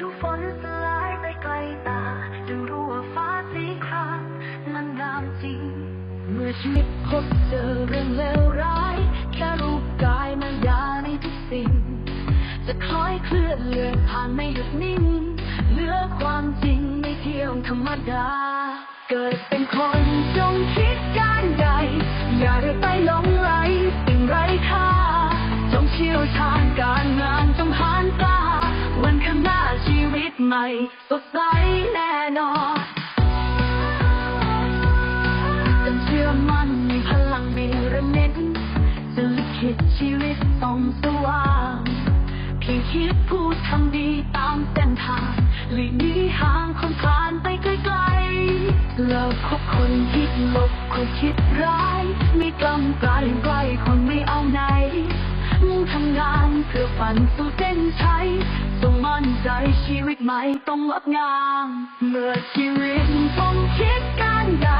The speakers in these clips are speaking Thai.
ยุฝนสลายไปไกลตาจึงรู้ว่าฟ้าสีครามมันงามจริง เมื่อชีวิตพบเจอเรื่องเลวร้าย แค่รูปกายมันยาในทุกสิ่ง จะคล้อยเคลื่อนเลือนผ่านไม่หยุดนิ่ง เหลือความจริงไม่เที่ยงธรรมดา เกิดเป็นคน หม่สดใสแน่นอนจงเชื่อมั่นในพลังมีระเน็ดจะลิขิตชีวิตต้องสว่างเพียงคิดพูดทำดีตามเส้นทางหลีกหนีห่างคนผ่านไปไกลๆเลิกคบคนคิดลบคนคิดร้ายไม่กำกลายใกล้คนไม่เอาไหนมุ่งทำงานเพื่อฝันสู่เส้นชัย ใจชีวิตใหม่ต้องงดงาม เมื่อชีวิตต้องคิดการใด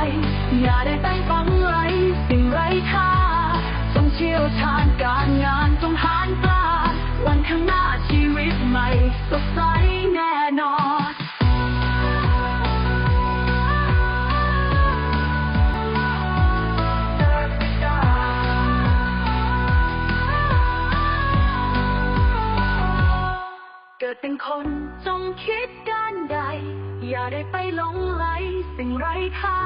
อย่าได้ไปฝังไหลสิ่งไร้ค่าจงเชี่ยวชาญการงานต้อง เป็นคนจงคิดการใด อย่าได้ไปหลงไหลสิ่งไร้ค่า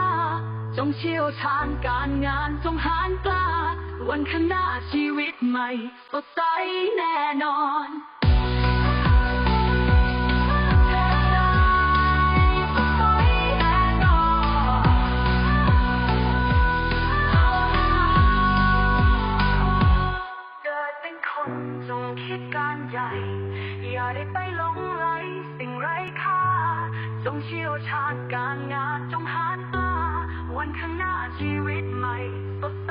จงเชี่ยวชาญการงานจงหานกล้า วันข้างหน้าชีวิตใหม่สดใสแน่นอน การใหญ่ อย่าได้ไปหลงไหลสิ่งไร้ค่า จงเชี่ยวชาญการงานจงหานกล้าวันข้างหน้าชีวิตใหม่สดใส